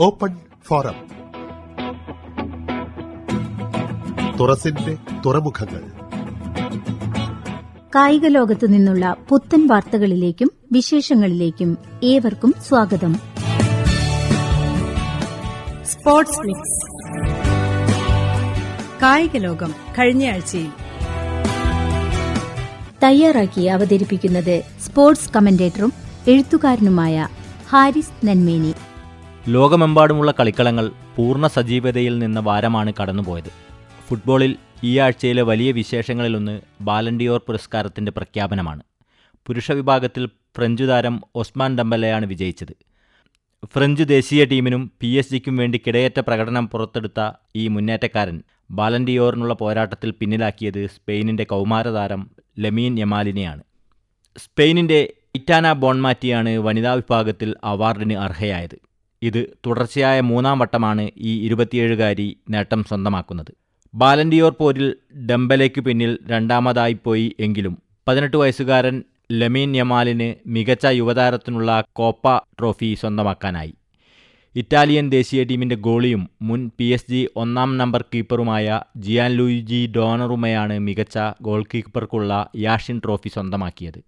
Open forum. തുറസിന്റെ തുറമുഖങ്ങൾ. കായിക ലോകത്തു നിന്നുള്ള പുത്തൻ വാർത്തകളിലേക്കും വിശേഷങ്ങളിലേക്കും ഏവർക്കും സ്വാഗതം. Sports mix. കായിക ലോകം കഴിഞ്ഞയാഴ്ചയിൽ തയ്യാറാക്കി അവതരിപ്പിക്കുന്നത് സ്പോർട്സ് കമന്റേറ്ററും എഴുത്തുകാരനുമായ ഹാരിസ് നന്മേനി. ലോകമെമ്പാടുമുള്ള കളിക്കളങ്ങൾ പൂർണ സജീവതയിൽ നിന്ന വാരമാണ് കടന്നുപോയത്. ഫുട്ബോളിൽ ഈ ആഴ്ചയിലെ വലിയ വിശേഷങ്ങളിലൊന്ന് ബാലൻഡിയോർ പുരസ്കാരത്തിന്റെ പ്രഖ്യാപനമാണ്. പുരുഷ വിഭാഗത്തിൽ ഫ്രഞ്ച് താരം ഒസ്മാൻ ഡംബലയാണ് വിജയിച്ചത്. ഫ്രഞ്ച് ദേശീയ ടീമിനും പി എസ് ജിക്കും വേണ്ടി കിടയേറ്റ പ്രകടനം പുറത്തെടുത്ത ഈ മുന്നേറ്റക്കാരൻ ബാലൻഡിയോറിനുള്ള പോരാട്ടത്തിൽ പിന്നിലാക്കിയത് സ്പെയിനിന്റെ കൗമാരതാരം ലെമീൻ യമാലിനെയാണ്. സ്പെയിനിന്റെ ഇറ്റാന ബോൺമാറ്റിയാണ് വനിതാ വിഭാഗത്തിൽ അവാർഡിന് അർഹയായത്. ഇത് തുടർച്ചയായ മൂന്നാം വട്ടമാണ് ഈ ഇരുപത്തിയേഴുകാരി നേട്ടം സ്വന്തമാക്കുന്നത്. ബാലൻഡിയോർ പോരിൽ ഡംബലയ്ക്കു പിന്നിൽ രണ്ടാമതായിപ്പോയി എങ്കിലും പതിനെട്ട് വയസ്സുകാരൻ ലമീൻ യമാലിന് മികച്ച യുവതാരത്തിനുള്ള കോപ്പ ട്രോഫി സ്വന്തമാക്കാനായി. ഇറ്റാലിയൻ ദേശീയ ടീമിന്റെ ഗോളിയും മുൻ പി എസ് ജി ഒന്നാം നമ്പർ കീപ്പറുമായ ജിയാൻ ലൂയിജി ഡോണറുമയാണ് മികച്ച ഗോൾ കീപ്പർക്കുള്ള യാഷിൻ ട്രോഫി സ്വന്തമാക്കിയത്.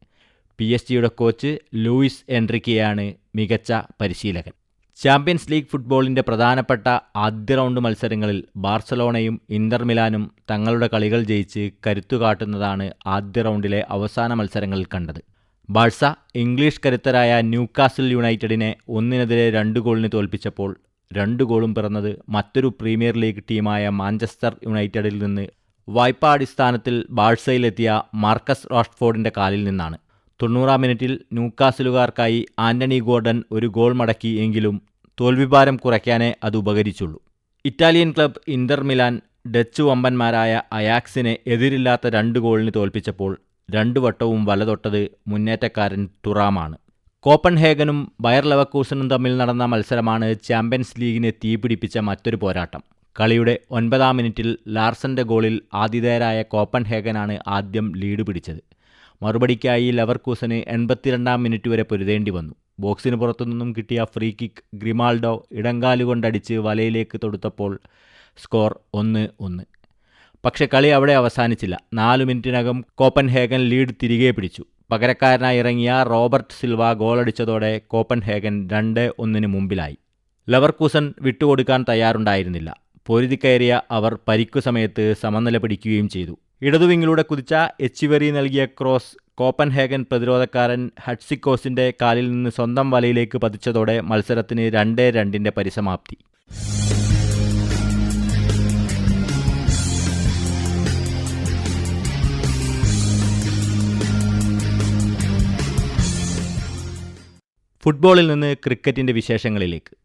പി എസ് ജിയുടെ കോച്ച് ലൂയിസ് എൻട്രിക്കയാണ് മികച്ച പരിശീലകൻ. ചാമ്പ്യൻസ് ലീഗ് ഫുട്ബോളിന്റെ പ്രധാനപ്പെട്ട ആദ്യ റൗണ്ട് മത്സരങ്ങളിൽ ബാർസലോണയും ഇന്റർ മിലാനും തങ്ങളുടെ കളികൾ ജയിച്ച് കരുത്തു കാട്ടുന്നതാണ് ആദ്യ റൗണ്ടിലെ അവസാന മത്സരങ്ങളിൽ കണ്ടത്. ബാഴ്സ ഇംഗ്ലീഷ് കരുത്തരായ ന്യൂകാസിൽ യുണൈറ്റഡിനെ ഒന്നിനെതിരെ രണ്ട് ഗോളിന് തോൽപ്പിച്ചപ്പോൾ രണ്ട് ഗോളും പിറന്നത് മറ്റൊരു പ്രീമിയർ ലീഗ് ടീമായ മാഞ്ചസ്റ്റർ യുണൈറ്റഡിൽ നിന്ന് വായ്പാടിസ്ഥാനത്തിൽ ബാഴ്സയിലെത്തിയ മാർക്കസ് റോഷ്ഫോർഡിന്റെ കാലിൽ നിന്നാണ്. തൊണ്ണൂറാം മിനിറ്റിൽ ന്യൂക്കാസിലുകാർക്കായി ആന്റണി ഗോർഡൻ ഒരു ഗോൾ മടക്കി എങ്കിലും തോൽവിഭാരം കുറയ്ക്കാനേ അത് ഉപകരിച്ചുള്ളൂ. Italian club Inter Milan Dutch വമ്പന്മാരായ അയാക്സിനെ എതിരില്ലാത്ത രണ്ട് ഗോളിന് തോൽപ്പിച്ചപ്പോൾ രണ്ടു വട്ടവും വലതൊട്ടത് മുന്നേറ്റക്കാരൻ തുറാമാണ്. കോപ്പൻഹേഗനും ബയർ ലവക്കൂസനും തമ്മിൽ നടന്ന മത്സരമാണ് ചാമ്പ്യൻസ് ലീഗിനെ തീപിടിപ്പിച്ച മറ്റൊരു പോരാട്ടം. കളിയുടെ ഒൻപതാം മിനിറ്റിൽ ലാർസന്റെ ഗോളിൽ ആതിഥേയരായ കോപ്പൻഹേഗനാണ് ആദ്യം ലീഡ് പിടിച്ചത്. മറുപടിക്കായി ലവർക്കൂസന് എൺപത്തിരണ്ടാം മിനിറ്റ് വരെ പൊരുതേണ്ടി വന്നു. ബോക്സിന് പുറത്തുനിന്നും കിട്ടിയ ഫ്രീ കിക്ക് ഗ്രിമാൾഡോ ഇടങ്കാലുകൊണ്ടടിച്ച് വലയിലേക്ക് തൊടുത്തപ്പോൾ സ്കോർ ഒന്ന് ഒന്ന്. പക്ഷെ കളി അവിടെ അവസാനിച്ചില്ല. നാല് മിനിറ്റിനകം കോപ്പൻഹേഗൻ ലീഡ് തിരികെ പിടിച്ചു. പകരക്കാരനായി ഇറങ്ങിയ റോബർട്ട് സിൽവ ഗോളടിച്ചതോടെ കോപ്പൻഹേഗൻ രണ്ട് ഒന്നിന് മുമ്പിലായി. ലവർകൂസൻ വിട്ടുകൊടുക്കാൻ തയ്യാറുണ്ടായിരുന്നില്ല. പൊരുതി കയറിയ അവർ പരിക്കു സമയത്ത് സമനില പിടിക്കുകയും ചെയ്തു. ഇടതുവിങ്ങിലൂടെ കുതിച്ച എച്ചിവെറി നൽകിയ ക്രോസ് കോപ്പൻഹേഗൻ പ്രതിരോധക്കാരൻ ഹഡ്സിക്കോസിന്റെ കാലിൽ നിന്ന് സ്വന്തം വലയിലേക്ക് പതിച്ചതോടെ മത്സരത്തിന് രണ്ടേ രണ്ടിന്റെ പരിസമാപ്തി. ഫുട്ബോളിൽ നിന്ന് ക്രിക്കറ്റിന്റെ വിശേഷങ്ങളിലേക്ക്.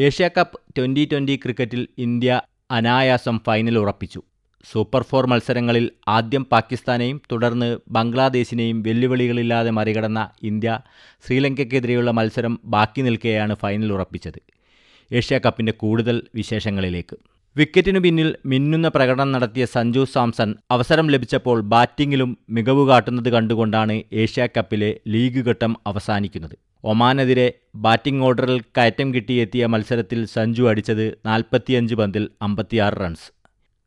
ഏഷ്യ കപ്പ് ട്വന്റി ട്വന്റി ക്രിക്കറ്റിൽ ഇന്ത്യ അനായാസം ഫൈനൽ ഉറപ്പിച്ചു. സൂപ്പർ ഫോർ മത്സരങ്ങളിൽ ആദ്യം പാകിസ്ഥാനെയും തുടർന്ന് ബംഗ്ലാദേശിനെയും വെല്ലുവിളികളില്ലാതെ മറികടന്ന ഇന്ത്യ ശ്രീലങ്കയ്ക്കെതിരെയുള്ള മത്സരം ബാക്കി നിൽക്കെയാണ് ഫൈനൽ ഉറപ്പിച്ചത്. ഏഷ്യ കപ്പിന്റെ കൂടുതൽ വിശേഷങ്ങളിലേക്ക്. വിക്കറ്റിനു പിന്നിൽ മിന്നുന്ന പ്രകടനം നടത്തിയ സഞ്ജു സാംസൺ അവസരം ലഭിച്ചപ്പോൾ ബാറ്റിങ്ങിലും മികവ് കാട്ടുന്നത് കണ്ടുകൊണ്ടാണ് ഏഷ്യ കപ്പിലെ ലീഗ് ഘട്ടം അവസാനിക്കുന്നത്. ഒമാനെതിരെ ബാറ്റിംഗ് ഓർഡറിൽ കയറ്റം കിട്ടിയെത്തിയ മത്സരത്തിൽ സഞ്ജു അടിച്ചത് നാൽപ്പത്തിയഞ്ച് പന്തിൽ അമ്പത്തിയാറ് റൺസ്.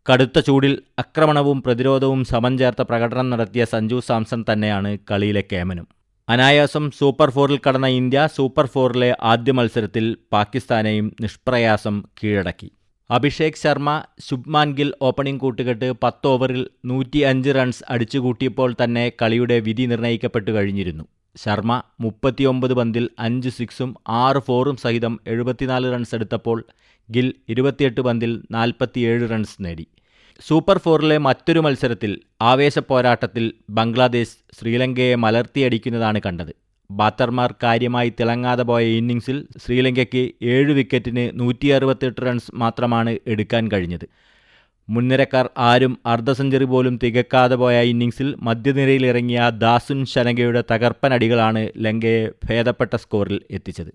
കടുത്ത ചൂടിൽ ആക്രമണവും പ്രതിരോധവും സമം ചേർത്ത പ്രകടനം നടത്തിയ സഞ്ജു സാംസൺ തന്നെയാണ് കളിയിലെ കേമനും. അനായാസം സൂപ്പർ ഫോറിൽ കടന്ന ഇന്ത്യ സൂപ്പർ ഫോറിലെ ആദ്യ മത്സരത്തിൽ പാകിസ്ഥാനെയും നിഷ്പ്രയാസം കീഴടക്കി. അഭിഷേക് ശർമ്മ ശുഭ്മാൻ ഗിൽ ഓപ്പണിംഗ് കൂട്ടുകെട്ട് പത്ത് ഓവറിൽ റൺസ് അടിച്ചുകൂട്ടിയപ്പോൾ തന്നെ കളിയുടെ വിധി നിർണയിക്കപ്പെട്ടു കഴിഞ്ഞിരുന്നു. ശർമ്മ മുപ്പത്തിയൊമ്പത് പന്തിൽ അഞ്ച് സിക്സും ആറ് ഫോറും സഹിതം എഴുപത്തിനാല് റൺസ് എടുത്തപ്പോൾ ഗിൽ ഇരുപത്തിയെട്ട് പന്തിൽ നാൽപ്പത്തിയേഴ് റൺസ് നേടി. സൂപ്പർ ഫോറിലെ മറ്റൊരു മത്സരത്തിൽ ആവേശ പോരാട്ടത്തിൽ ബംഗ്ലാദേശ് ശ്രീലങ്കയെ മലർത്തിയടിക്കുന്നതാണ് കണ്ടത്. ബാത്തർമാർ കാര്യമായി തിളങ്ങാതെ പോയ ഇന്നിംഗ്സിൽ ശ്രീലങ്കയ്ക്ക് ഏഴ് വിക്കറ്റിന് നൂറ്റി റൺസ് മാത്രമാണ് എടുക്കാൻ കഴിഞ്ഞത്. മുൻനിരക്കാർ ആരും അർദ്ധ സെഞ്ചുറി പോലും തികക്കാതെ പോയ ഇന്നിംഗ്സിൽ മധ്യനിരയിലിറങ്ങിയ ദാസുൻ ശനകയുടെ തകർപ്പനടികളാണ് ലങ്കയെ ഭേദപ്പെട്ട സ്കോറിൽ എത്തിച്ചത്.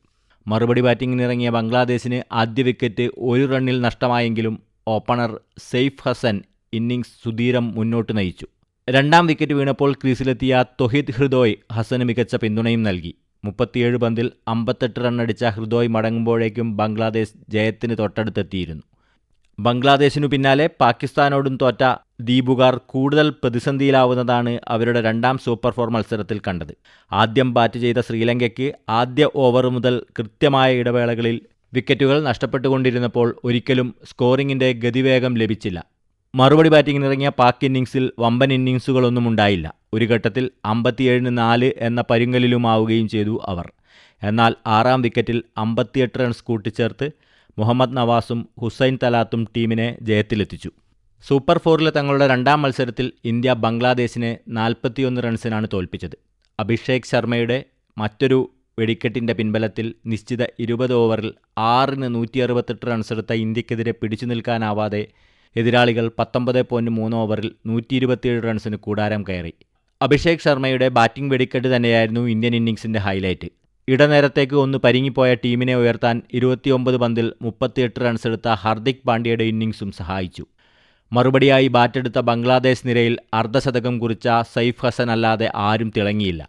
മറുപടി ബാറ്റിംഗിനിറങ്ങിയ ബംഗ്ലാദേശിന് ആദ്യ വിക്കറ്റ് ഒരു റണ്ണിൽ നഷ്ടമായെങ്കിലും ഓപ്പണർ സെയ്ഫ് ഹസൻ ഇന്നിങ്സ് സുധീരം മുന്നോട്ട് നയിച്ചു. രണ്ടാം വിക്കറ്റ് വീണപ്പോൾ ക്രീസിലെത്തിയ തൊഹിദ് ഹൃദോയ് ഹസന് മികച്ച പിന്തുണയും നൽകി. മുപ്പത്തിയേഴ് പന്തിൽ അമ്പത്തെട്ട് റണ്ണടിച്ച ഹൃദോയ് മടങ്ങുമ്പോഴേക്കും ബംഗ്ലാദേശ് ജയത്തിന് തൊട്ടടുത്തെത്തിയിരുന്നു. ബംഗ്ലാദേശിനു പിന്നാലെ പാകിസ്ഥാനോടും തോറ്റ ദ്വീപുകാർ കൂടുതൽ പ്രതിസന്ധിയിലാവുന്നതാണ് അവരുടെ രണ്ടാം സൂപ്പർ ഫോർ മത്സരത്തിൽ കണ്ടത്. ആദ്യം ബാറ്റ് ചെയ്ത ശ്രീലങ്കയ്ക്ക് ആദ്യ ഓവർ മുതൽ കൃത്യമായ ഇടവേളകളിൽ വിക്കറ്റുകൾ നഷ്ടപ്പെട്ടുകൊണ്ടിരുന്നപ്പോൾ ഒരിക്കലും സ്കോറിംഗിന്റെ ഗതിവേഗം ലഭിച്ചില്ല. മറുപടി ബാറ്റിംഗിനിറങ്ങിയ പാക് ഇന്നിംഗ്സിൽ വമ്പൻ ഇന്നിംഗ്സുകളൊന്നും ഉണ്ടായില്ല. ഒരു ഘട്ടത്തിൽ അമ്പത്തിയേഴിന് നാല് എന്ന പരുങ്ങലിലുമാവുകയും ചെയ്തു അവർ. എന്നാൽ ആറാം വിക്കറ്റിൽ അമ്പത്തിയെട്ട് റൺസ് കൂട്ടിച്ചേർത്ത് മുഹമ്മദ് നവാസും ഹുസൈൻ തലാത്തും ടീമിനെ ജയത്തിലെത്തിച്ചു. സൂപ്പർ ഫോറിലെ തങ്ങളുടെ രണ്ടാം മത്സരത്തിൽ ഇന്ത്യ ബംഗ്ലാദേശിനെ നാൽപ്പത്തിയൊന്ന് റൺസിനാണ് തോൽപ്പിച്ചത്. അഭിഷേക് ശർമ്മയുടെ മറ്റൊരു വെടിക്കെട്ടിന്റെ പിൻബലത്തിൽ നിശ്ചിത ഇരുപത് ഓവറിൽ ആറിന് നൂറ്റി അറുപത്തെട്ട് റൺസെടുത്ത ഇന്ത്യക്കെതിരെ പിടിച്ചു നിൽക്കാനാവാതെ എതിരാളികൾ പത്തൊമ്പത് പോയിന്റ് മൂന്ന് ഓവറിൽ നൂറ്റി ഇരുപത്തിയേഴ് റൺസിന് കൂടാരം കയറി. അഭിഷേക് ശർമ്മയുടെ ബാറ്റിംഗ് വെടിക്കെട്ട് തന്നെയായിരുന്നു ഇന്ത്യൻ ഇന്നിംഗ്സിന്റെ ഹൈലൈറ്റ്. ഇടനേരത്തേക്ക് ഒന്ന് പരിങ്ങിപ്പോയ ടീമിനെ ഉയർത്താൻ ഇരുപത്തിയൊമ്പത് പന്തിൽ മുപ്പത്തിയെട്ട് റൺസെടുത്ത ഹർദിക് പാണ്ഡ്യയുടെ ഇന്നിംഗ്സും സഹായിച്ചു. മറുപടിയായി ബാറ്റെടുത്ത ബംഗ്ലാദേശ് നിരയിൽ അർദ്ധശതകം കുറിച്ച സൈഫ് ഹസൻ അല്ലാതെ ആരും തിളങ്ങിയില്ല.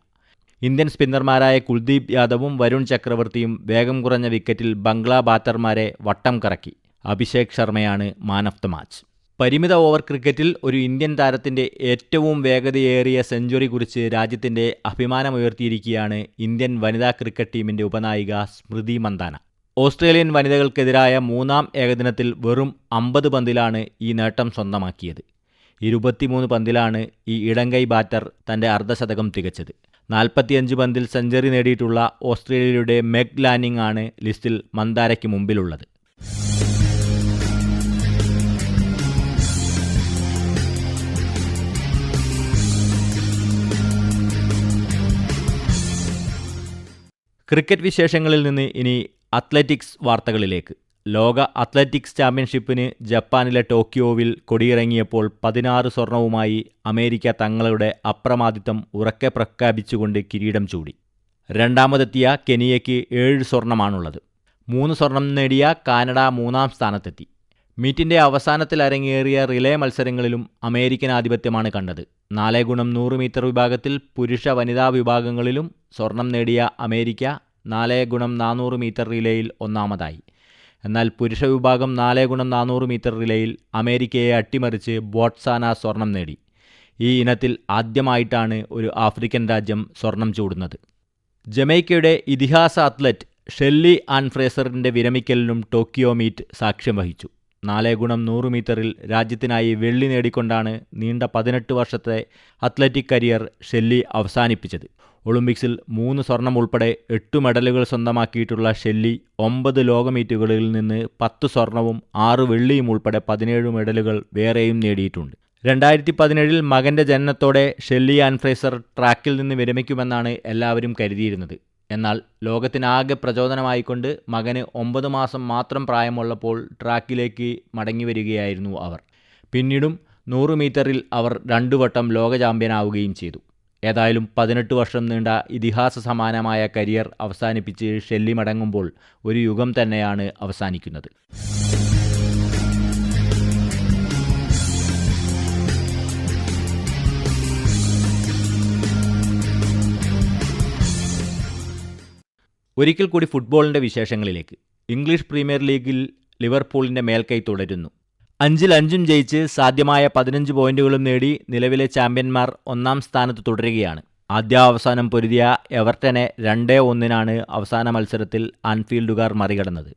ഇന്ത്യൻ സ്പിന്നർമാരായ കുൽദീപ് യാദവും വരുൺ ചക്രവർത്തിയും വേഗം കുറഞ്ഞ വിക്കറ്റിൽ ബംഗ്ലാ ബാറ്റർമാരെ വട്ടം കറക്കി. അഭിഷേക് ശർമ്മയാണ് മാൻ ഓഫ് ദ മാച്ച്. പരിമിത ഓവർ ക്രിക്കറ്റിൽ ഒരു ഇന്ത്യൻ താരത്തിന്റെ ഏറ്റവും വേഗതയേറിയ സെഞ്ചുറി കുറിച്ച് രാജ്യത്തിന്റെ അഭിമാനമുയർത്തിയിരിക്കുകയാണ് ഇന്ത്യൻ വനിതാ ക്രിക്കറ്റ് ടീമിന്റെ ഉപനായിക സ്മൃതി മന്ദാന. ഓസ്ട്രേലിയൻ വനിതകൾക്കെതിരായ മൂന്നാം ഏകദിനത്തിൽ വെറും അമ്പത് പന്തിലാണ് ഈ നേട്ടം സ്വന്തമാക്കിയത്. ഇരുപത്തിമൂന്ന് പന്തിലാണ് ഈ ഇടങ്കൈ ബാറ്റർ തന്റെ അർദ്ധശതകം തികച്ചത്. നാൽപ്പത്തിയഞ്ച് പന്തിൽ സെഞ്ചുറി നേടിയിട്ടുള്ള ഓസ്ട്രേലിയയുടെ മെഗ് ലാനിംഗ് ആണ് ലിസ്റ്റിൽ മന്ദാരയ്ക്ക് മുമ്പിലുള്ളത്. ക്രിക്കറ്റ് വിശേഷങ്ങളിൽ നിന്ന് ഇനി അത്ലറ്റിക്സ് വാർത്തകളിലേക്ക്. ലോക അത്ലറ്റിക്സ് ചാമ്പ്യൻഷിപ്പിന് ജപ്പാനിലെ ടോക്കിയോവിൽ കൊടിയിറങ്ങിയപ്പോൾ പതിനാറ് സ്വർണവുമായി അമേരിക്ക തങ്ങളുടെ അപ്രമാദിത്വം ഉറക്കെ പ്രഖ്യാപിച്ചുകൊണ്ട് കിരീടം ചൂടി. രണ്ടാമതെത്തിയ കെനിയയ്ക്ക് ഏഴ് സ്വർണമാണുള്ളത്. മൂന്ന് സ്വർണം നേടിയ കാനഡ മൂന്നാം സ്ഥാനത്തെത്തി. മീറ്റിന്റെ അവസാനത്തിൽ അരങ്ങേറിയ റിലേ മത്സരങ്ങളിലും അമേരിക്കൻ ആധിപത്യമാണ് കണ്ടത്. നാല് ഗുണം നൂറ് മീറ്റർ വിഭാഗത്തിൽ പുരുഷ വനിതാ വിഭാഗങ്ങളിലും സ്വർണം നേടിയ അമേരിക്ക നാല് ഗുണം നാനൂറ് മീറ്റർ റിലേയിൽ ഒന്നാമതായി. എന്നാൽ പുരുഷ വിഭാഗം നാല് ഗുണം നാനൂറ് മീറ്റർ റിലേയിൽ അമേരിക്കയെ അട്ടിമറിച്ച് ബോട്ട്സാന സ്വർണം നേടി. ഈ ഇനത്തിൽ ആദ്യമായിട്ടാണ് ഒരു ആഫ്രിക്കൻ രാജ്യം സ്വർണം ചൂടുന്നത്. ജമൈക്കയുടെ ഇതിഹാസ അത്ലറ്റ് ഷെല്ലി ആൻഡ് ഫ്രേസറിന്റെ വിരമിക്കലിനും ടോക്കിയോ മീറ്റ് സാക്ഷ്യം വഹിച്ചു. നാല് ഗുണം നൂറ് മീറ്ററിൽ രാജ്യത്തിനായി വെള്ളി നേടിക്കൊണ്ടാണ് നീണ്ട പതിനെട്ട് വർഷത്തെ അത്ലറ്റിക് കരിയർ ഷെല്ലി അവസാനിപ്പിച്ചത്. ഒളിമ്പിക്സിൽ മൂന്ന് സ്വർണം ഉൾപ്പെടെ എട്ട് മെഡലുകൾ സ്വന്തമാക്കിയിട്ടുള്ള ഷെല്ലി ഒമ്പത് ലോകമീറ്റുകളിൽ നിന്ന് പത്ത് സ്വർണവും ആറ് വെള്ളിയും ഉൾപ്പെടെ പതിനേഴ് മെഡലുകൾ വേറെയും നേടിയിട്ടുണ്ട്. രണ്ടായിരത്തി പതിനേഴിൽ മകന്റെ ജനനത്തോടെ ഷെല്ലി ആൻഫ്രേസർ ട്രാക്കിൽ നിന്ന് വിരമിക്കുമെന്നാണ് എല്ലാവരും കരുതിയിരുന്നത്. എന്നാൽ ലോകത്തിനാകെ പ്രചോദനമായിക്കൊണ്ട് മകന് ഒമ്പത് മാസം മാത്രം പ്രായമുള്ളപ്പോൾ ട്രാക്കിലേക്ക് മടങ്ങി വരികയായിരുന്നു അവർ. പിന്നീടും നൂറ് മീറ്ററിൽ അവർ രണ്ടു വട്ടം ലോക ചാമ്പ്യനാവുകയും ചെയ്തു. ഏതായാലും പതിനെട്ട് വർഷം നീണ്ട ഇതിഹാസ സമാനമായ കരിയർ അവസാനിപ്പിച്ച് ഷെല്ലി മടങ്ങുമ്പോൾ ഒരു യുഗം തന്നെയാണ് അവസാനിക്കുന്നത്. ഒരിക്കൽ കൂടി ഫുട്ബോളിന്റെ വിശേഷങ്ങളിലേക്ക്. ഇംഗ്ലീഷ് പ്രീമിയർ ലീഗിൽ ലിവർപൂളിന്റെ മേൽക്കൈ തുടരുന്നു. അഞ്ചിൽ അഞ്ചും ജയിച്ച് സാധ്യമായ പതിനഞ്ച് പോയിന്റുകളും നേടി നിലവിലെ ചാമ്പ്യന്മാർ ഒന്നാം സ്ഥാനത്ത് തുടരുകയാണ്. ആദ്യാവസാനം പൊരുതിയ എവർട്ടനെ രണ്ടേ ഒന്നിനാണ് അവസാന മത്സരത്തിൽ ആൻഫീൽഡുകാർ മറികടന്നത്.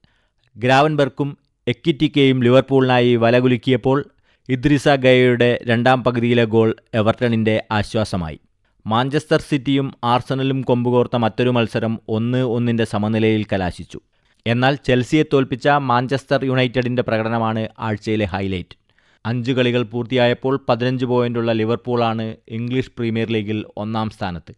ഗ്രാവൻബർക്കും എക്കിറ്റിക്കയും ലിവർപൂളിനായി വലകുലുക്കിയപ്പോൾ ഇദ്രിസ ഗയയുടെ രണ്ടാം പകുതിയിലെ ഗോൾ എവർട്ടണിന്റെ ആശ്വാസമായി. മാഞ്ചസ്റ്റർ സിറ്റിയും ആർസണലും കൊമ്പുകോർത്ത മറ്റൊരു മത്സരം ഒന്ന് ഒന്നിന്റെ സമനിലയിൽ കലാശിച്ചു. എന്നാൽ ചെൽസിയെ തോൽപ്പിച്ച മാഞ്ചസ്റ്റർ യുണൈറ്റഡിന്റെ പ്രകടനമാണ് ആഴ്ചയിലെ ഹൈലൈറ്റ്. അഞ്ച് കളികൾ പൂർത്തിയായപ്പോൾ പതിനഞ്ച് പോയിന്റുള്ള ലിവർപൂളാണ് ഇംഗ്ലീഷ് പ്രീമിയർ ലീഗിൽ ഒന്നാം സ്ഥാനത്ത്.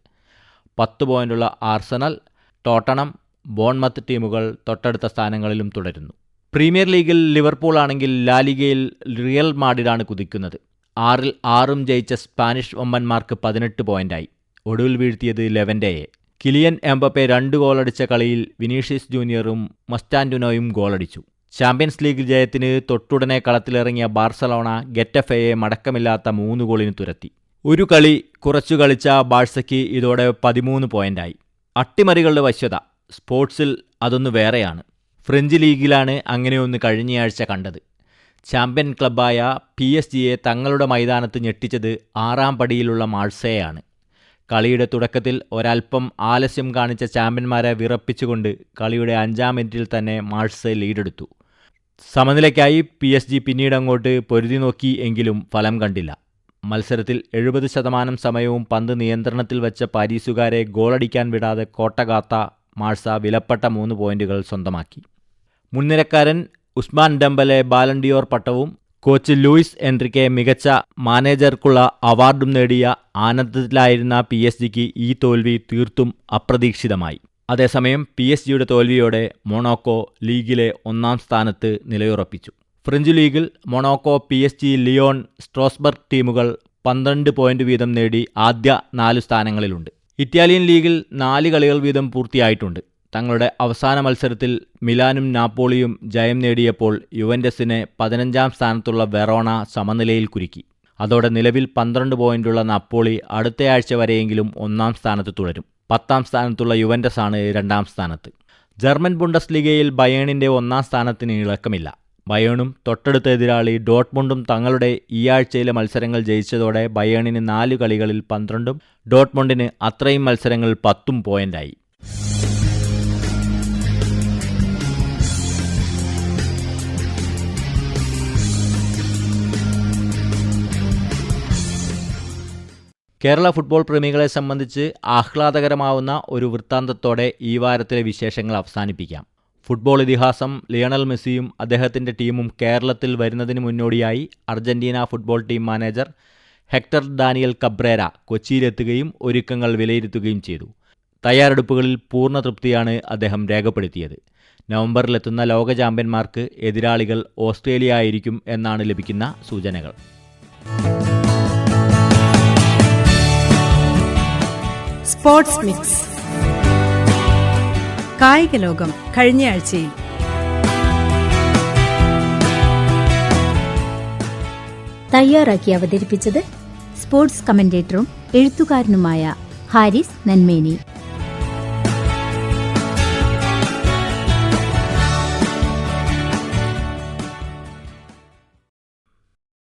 പത്ത് പോയിന്റുള്ള ആർസണൽ ടോട്ടണം ബോൺമത്ത് ടീമുകൾ തൊട്ടടുത്ത സ്ഥാനങ്ങളിലും തുടരുന്നു. പ്രീമിയർ ലീഗിൽ ലിവർപൂൾ ആണെങ്കിൽ ലാലിഗയിൽ റിയൽ മാഡിഡാണ് കുതിക്കുന്നത്. ആറിൽ ആറും ജയിച്ച സ്പാനിഷ് വമ്പന്മാർക്ക് പതിനെട്ട് പോയിന്റായി ഒടുവിൽ വീഴ്ത്തിയത് ലെവന്റെയെ കിലിയൻ എംബപ്പെ രണ്ട് ഗോളടിച്ച കളിയിൽ വിനീഷ്യസ് ജൂനിയറും മസ്റ്റാൻഡുനോയും ഗോളടിച്ചു. ചാമ്പ്യൻസ് ലീഗ് ജയത്തിന് തൊട്ടുടനെ കളത്തിലിറങ്ങിയ ബാർസലോണ ഗെറ്റഫയെ മടക്കമില്ലാത്ത മൂന്ന് ഗോളിന് തുരത്തി. ഒരു കളി കുറച്ചു കളിച്ച ബാഴ്സയ്ക്ക് ഇതോടെ പതിമൂന്ന് പോയിന്റായി. അട്ടിമറികളുടെ വശ്യത സ്പോർട്സിൽ അതൊന്ന് വേറെയാണ്. ഫ്രഞ്ച് ലീഗിലാണ് അങ്ങനെയൊന്ന് കഴിഞ്ഞയാഴ്ച കണ്ടത്. ചാമ്പ്യൻ ക്ലബ്ബായ പി എസ് ജിയെ തങ്ങളുടെ മൈതാനത്ത് ഞെട്ടിച്ചത് ആറാം പടിയിലുള്ള മാഴ്സയാണ് കളിയുടെ തുടക്കത്തിൽ ഒരൽപ്പം ആലസ്യം കാണിച്ച ചാമ്പ്യന്മാരെ വിറപ്പിച്ചുകൊണ്ട് കളിയുടെ അഞ്ചാം മിനിറ്റിൽ തന്നെ മാഴ്സ് ലീഡെടുത്തു. സമനിലയ്ക്കായി പി എസ് ജി പിന്നീട് അങ്ങോട്ട് പൊരുതി നോക്കി എങ്കിലും ഫലം കണ്ടില്ല. മത്സരത്തിൽ എഴുപത് ശതമാനം സമയവും പന്ത് നിയന്ത്രണത്തിൽ വെച്ച പാരീസുകാരെ ഗോളടിക്കാൻ വിടാതെ കോട്ടകാത്ത മാഴ്സ വിലപ്പെട്ട മൂന്ന് പോയിന്റുകൾ സ്വന്തമാക്കി. മുൻനിരക്കാരൻ ഉസ്മാൻ ഡംബലെ ബാലൻഡിയോർ പട്ടവും കോച്ച് ലൂയിസ് എൻറിക്കെ മികച്ച മാനേജർക്കുള്ള അവാർഡും നേടിയ ആനന്ദത്തിലായിരുന്ന പി എസ് ജിക്ക് ഈ തോൽവി തീർത്തും അപ്രതീക്ഷിതമായി. അതേസമയം പി എസ് ജിയുടെ തോൽവിയോടെ മൊണോക്കോ ലീഗിലെ ഒന്നാം സ്ഥാനത്ത് നിലയുറപ്പിച്ചു. ഫ്രഞ്ച് ലീഗിൽ Monaco P S G Lyon Strasbourg ടീമുകൾ പന്ത്രണ്ട് പോയിന്റ് വീതം നേടി ആദ്യ നാല് സ്ഥാനങ്ങളിലുണ്ട്. ഇറ്റാലിയൻ ലീഗിൽ നാല് കളികൾ വീതം പൂർത്തിയായിട്ടുണ്ട്. തങ്ങളുടെ അവസാന മത്സരത്തിൽ മിലാനും നാപ്പോളിയും ജയം നേടിയപ്പോൾ യുവന്റസിനെ പതിനഞ്ചാം സ്ഥാനത്തുള്ള വെറോണ സമനിലയിൽ കുരുക്കി. അതോടെ നിലവിൽ പന്ത്രണ്ട് പോയിന്റുള്ള നാപ്പോളി അടുത്തയാഴ്ച വരെയെങ്കിലും ഒന്നാം സ്ഥാനത്ത് തുടരും. പത്താം സ്ഥാനത്തുള്ള യുവന്റസ് ആണ് രണ്ടാം സ്ഥാനത്ത്. ജർമ്മൻ ബുണ്ടസ് ലീഗയിൽ ബയേണിന്റെ ഒന്നാം സ്ഥാനത്തിന് ഇളക്കമില്ല. ബയേണും തൊട്ടടുത്ത എതിരാളി ഡോട്ട്മുണ്ടും തങ്ങളുടെ ഈ ആഴ്ചയിലെ മത്സരങ്ങൾ ജയിച്ചതോടെ ബയേണിന് നാല് കളികളിൽ പന്ത്രണ്ടും ഡോട്ട്മുണ്ടിന് അത്രയും മത്സരങ്ങളിൽ പത്തും പോയിന്റായി. കേരള ഫുട്ബോൾ പ്രേമികളെ സംബന്ധിച്ച് ആഹ്ലാദകരമാവുന്ന ഒരു വൃത്താന്തത്തോടെ ഈ വാരത്തിലെ വിശേഷങ്ങൾ അവസാനിപ്പിക്കാം. ഫുട്ബോൾ ഇതിഹാസം ലിയണൽ മെസ്സിയും അദ്ദേഹത്തിന്റെ ടീമും കേരളത്തിൽ വരുന്നതിന് മുന്നോടിയായി Argentina football team manager Hector Daniel Cabrera കൊച്ചിയിലെത്തുകയും ഒരുക്കങ്ങൾ വിലയിരുത്തുകയും ചെയ്തു. തയ്യാറെടുപ്പുകളിൽ പൂർണ തൃപ്തിയാണ് അദ്ദേഹം രേഖപ്പെടുത്തിയത്. നവംബറിലെത്തുന്ന ലോക ചാമ്പ്യന്മാർക്ക് എതിരാളികൾ ഓസ്ട്രേലിയ ആയിരിക്കും എന്നാണ് ലഭിക്കുന്ന സൂചനകൾ. Sports mix. കായിക ലോകം കഴിഞ്ഞയാഴ്ചയിൽ. തയ്യാറാക്കി അവതരിപ്പിച്ചത് സ്പോർട്സ് കമന്റേറ്ററും എഴുത്തുകാരനുമായ ഹാരിസ് നന്മേനി.